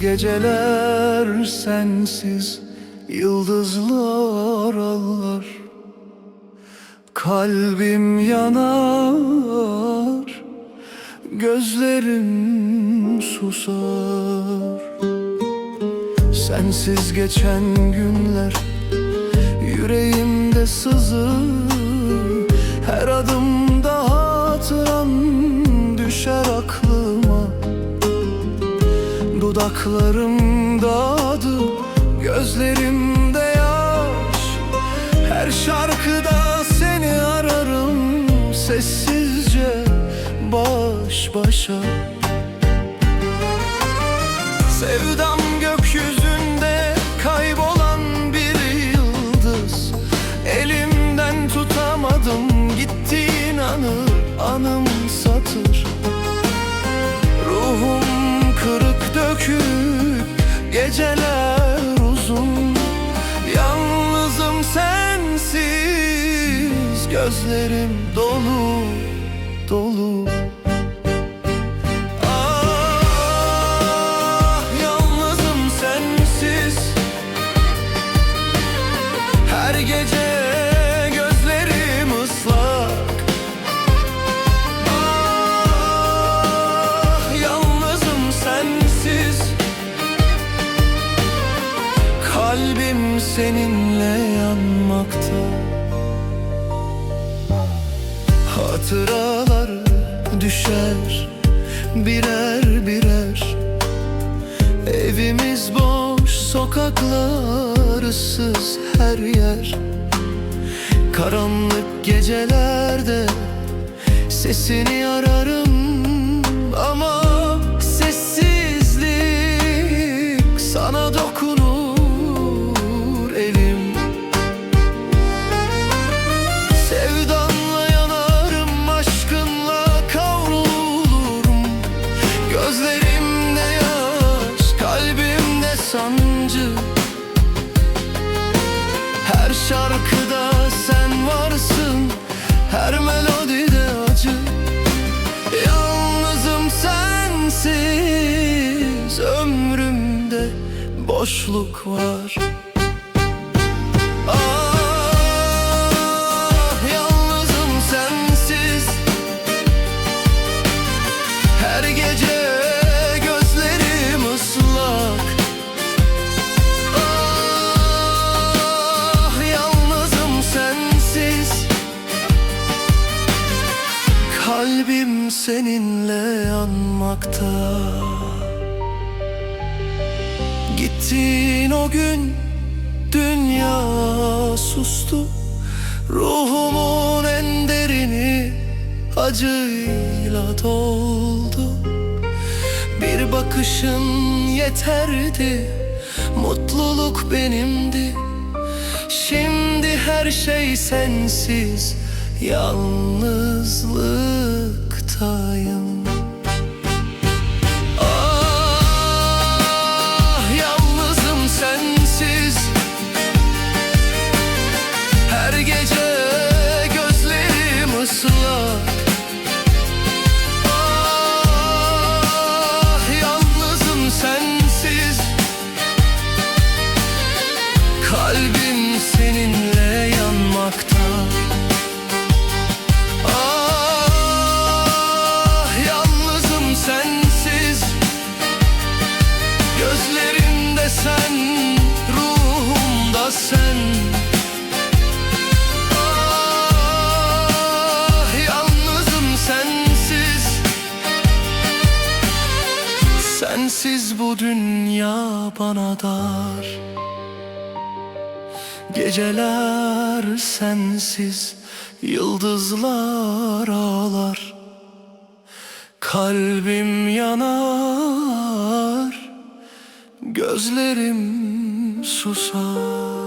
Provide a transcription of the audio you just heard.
Geceler sensiz yıldızlar ağlar. Kalbim yanar Gözlerim susar. Sensiz geçen günler sızı Her adımda hatıran Düşer aklıma. Dudaklarımda adı Gözlerimde yaş Her şarkıda geceler uzun. Yalnızım sensiz gözlerim dolu dolu Seninle yanmakta. Hatıralar düşer birer birer. Evimiz boş sokaklar ıssız her yer. Karanlık gecelerde sesini ararım ama sessizlik sana dokunur sancı. Her şarkıda sen varsın, her melodide acı. Yalnızım sensiz, ömrümde boşluk var seninle yanmakta. Gittiğin o gün dünya sustu. Ruhumun en derini acıyla doldu. Bir bakışın yeterdi Mutluluk benimdi. Şimdi her şey sensiz Yalnızlıktayım Sensiz bu dünya bana dar. Geceler sensiz Yıldızlar ağlar. Kalbim yanar Gözlerim susar